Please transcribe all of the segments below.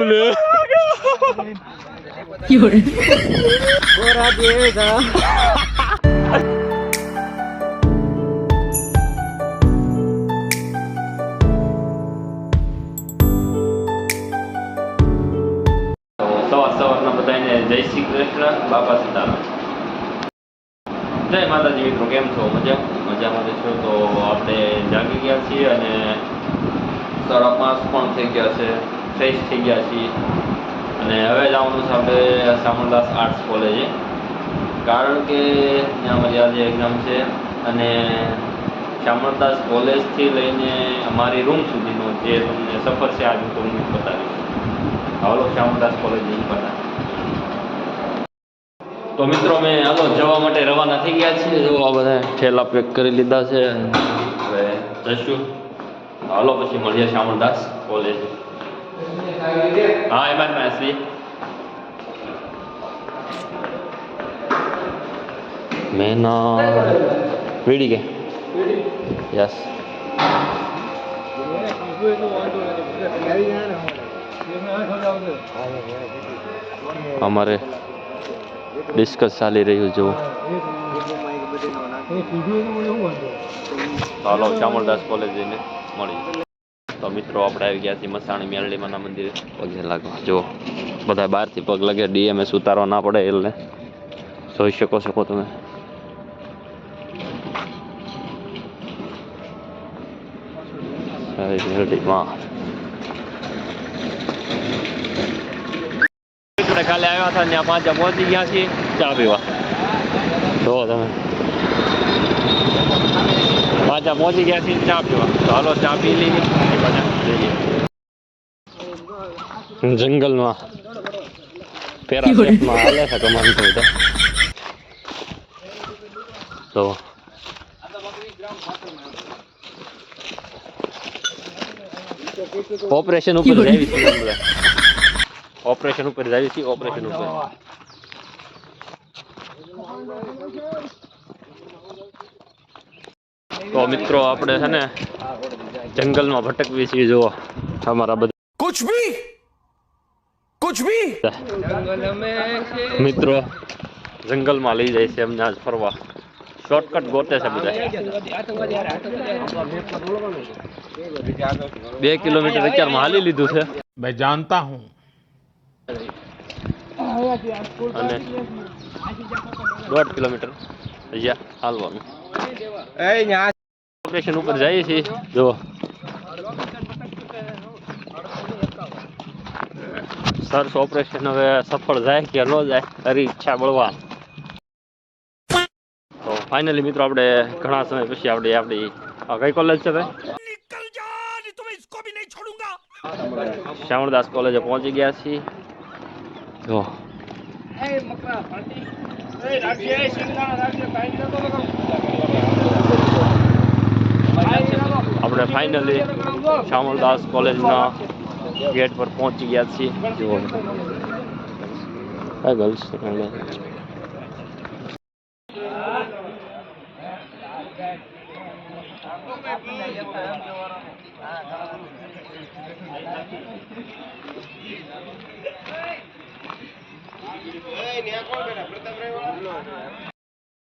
，સવાર સવારના બધાને જય શ્રી કૃષ્ણ. બાપા સીતારામ. જય માતાજી મિત્રો કેમ છો? મજા મજામાં જશો તો આપણે જાગી ગયા છીએ અને સાડા પાંચ પણ થઈ ગયા છે. ફ્રેશ થઈ ગયા છીએ. અને હવે જવાનું છે આપણે સામરદાસ આર્ટ્સ કોલેજે. કારણ કે ત્યાં મારી આજે એક્ઝામ છે અને શામળદાસ કોલેજથી લઈને અમારી રૂમ સુધીનો જે તમને સફર છે આજે હું બતાવીશ. હાલો શામળદાસ કોલેજ નહીં બધા તો મિત્રો મેં હાલો, જવા માટે રવાના થઈ ગયા છીએ. જો આ બધા ઠેલા પેક કરી લીધા છે. હવે જશું હાલો, પછી મળીએ શામળદાસ કોલેજ. હા એમાં મેસી મેના કે યસ અમારે ડિસ્કસ ચાલી રહ્યું જો હાલો ચામરદાસ કોલેજ જઈને મળી. તો મિત્રો, આપણે આવી ગયા છીએ મસાણી મેરડીમાના મંદિરે. પગે લાગવા. જો, બધા બહારથી પગ લાગે, ડીએમએસ ઉતારવા ના પડે એટલે. જોઈ શકો શકો તમે. આપણે આવ્યા હતા ત્યાં પાંચા પહોંચી ગયા છીએ. ચા પીવા. જો તમે. પાંચા પહોંચી ગયા છીએ ચા પીવા. તો હાલો ચા પી લઈએ. પછી પાછા જઈએ. જંગલમાં પેરા પેટમાં હાલે છે કમાન તો તો ઓપરેશન ઉપર જાવી છે ઓપરેશન ઉપર જાવી છે ઓપરેશન ઉપર. તો મિત્રો આપણે છે ને જંગલમાં ભટકવી છીએ જુઓ. અમારા બધા. કુછ ભી કુછ ભી મિત્રો જંગલમાં લઈ જાય છે એમને આજ ફરવા. શોર્ટકટ ગોતે છે બધા. બે કિલોમીટર અત્યારે હાલી લીધું છે. ભાઈ જાણતા હું અને દોઢ કિલોમીટર અહીંયા હાલવાનું. ઓપરેશન ઉપર જઈએ છીએ. જો સર્ચ ઓપરેશન હવે સફળ જાય કે ન જાય તારી ઈચ્છા બળવા તો ફાઇનલી મિત્રો આપણે ઘણા સમય પછી આપણે આપણી આ કઈ કોલેજ છે ભાઈ? શ્રાવણદાસ કોલેજે પહોંચી ગયા છીએ. જો આપણે ફાઇનલી શ્યામળદાસ કોલેજના ગેટ પર પહોંચી ગયા છીએ. જુઓ. આ ગર્લ્સ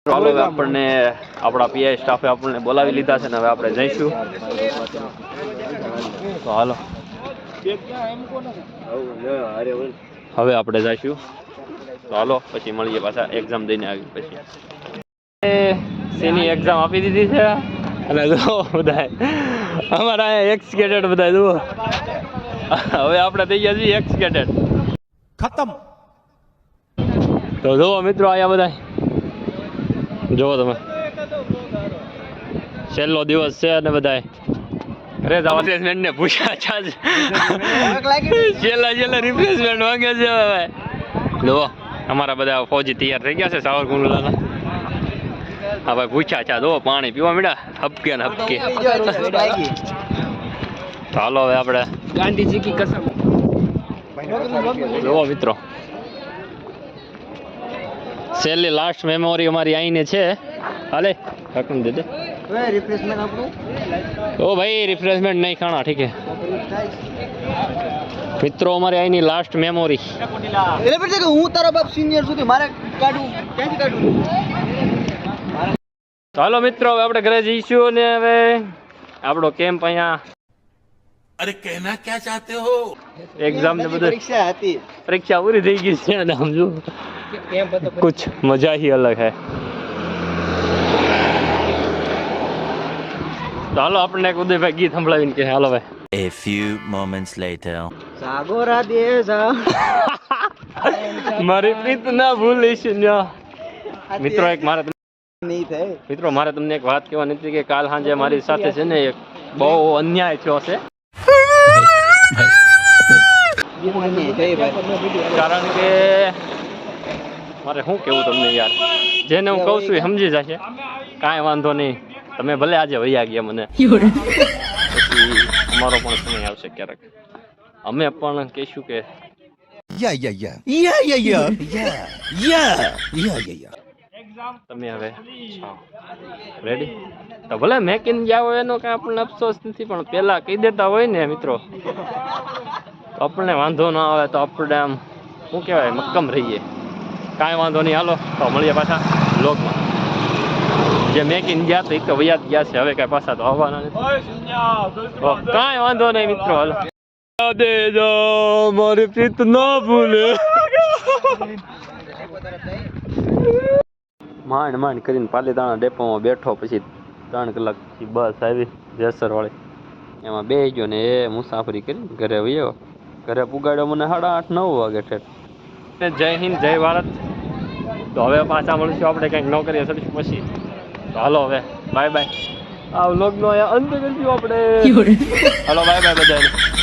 ચાલો હવે આપણને આપણા પીઆઈ સ્ટાફે આપણને બોલાવી લીધા છે ને હવે આપણે જઈશું. તો હાલો. હવે આપણે જઈશું. તો હાલો, પછી મળીએ પાછા એક્ઝામ દઈને આવી પછી. સીની એક્ઝામ આપી દીધી છે? અને જો બધા અમારા અહીંયા એક્સ કેડેટ બધા જુઓ. હવે આપણે થઈ ગયા છીએ એક્સ ખતમ. તો જુઓ મિત્રો અહીંયા બધા જુઓ તમે. છેલ્લો દિવસ છે અને બધા અરે રિપ્લેસમેન્ટ ને પૂછ્યા છેલ્લા છેલ્લા રિપ્લેસમેન્ટ માંગે છે હવે જુઓ અમારા બધા ફૌજી તૈયાર થઈ ગયા છે સાવરકુંડલાના હા ભાઈ પૂછ્યા છે. જુઓ પાણી પીવા મીડા હપકે ને હપકે ચાલો હવે આપણે. ગાંધીજી કી કસમ. જુઓ મિત્રો. છેલ્લી લાસ્ટ મેમોરી અમારી આઈને છે. હાલે ઢાંકણ દે દે. ઓ ભાઈ રિફ્રેશમેન્ટ નહીં ખાણા ઠીક હે મિત્રો અમારી અહીંની લાસ્ટ મેમોરી એટલે બેટા કે હું તારા બાપ સિનિયર સુધી મારે કાઢું ક્યાંથી કાઢું હાલો મિત્રો હવે આપણે ઘરે જઈશું અને હવે આપણો કેમ્પ અહીંયા अरे कहना क्या चाहते हो एग्ज़ाम ને બધું પરીક્ષા હતી પરીક્ષા પૂરી થઈ ગઈ છે અને સમજો કુછ મજા હી અલગ હે ચાલો આપણને એક Udaybhai A few moments later સાગોરા દે જા મારી પ્રીત ના ભૂલીશ ના મિત્રો એક મારા નહીં થાય મિત્રો મારે તમને એક વાત કહેવાની હતી ke kal hanje mari સાથે છે ne ek બહુ અન્યાય થયો છે કારણ કે મારે શું કેવું તમને યાર? જેને હું કહું છું એ સમજી જશે. કાંઈ વાંધો નહીં. તમે ભલે આજે વૈયા ગયા મને. પછી અમારો પણ સમય આવશે ક્યારેક. અમે પણ કહીશું કે યા યા યા યા યા યા યા યા યા yeah. તમે હવે રેડી તો ભલે મેકીને જાઓ એનો કાંઈ આપણને અફસોસ નથી પણ પહેલાં કહી દેતા હોય ને મિત્રો. તો આપણને વાંધો ન આવે તો આપણે આમ શું કહેવાય મક્કમ રહીએ. કાંઈ વાંધો નહીં. હાલો તો મળીએ પાછા બ્લોગમાં જે મેકીને ગયા તો એક તો વૈયા ગયા છે. હવે કાંઈ પાછા તો આવવાના નથી. કાંઈ વાંધો નહીં મિત્રો હાલો. દે મારી પ્રીત ન ભૂલે. માંડ માંડ કરીને પાલીતાણા ડેપોમાં બેઠો પછી ત્રણ કલાક પછી બસ આવી જેસરવાળી. એમાં બે ગયો ને એ મુસાફરી કરીને ઘરે વયો. ઘરે પુગાડ્યો મને સાડા આઠ નવ વાગે ઠેઠ. જય હિન્દ જય ભારત. તો હવે પાછા મળીશું આપણે કંઈક નોકરી કરીશું પછી. તો હાલો હવે બાય બાય. આ વ્લોગનો અહીંયા અંત કરીશું આપણે. હાલો બાય બાય બધાને.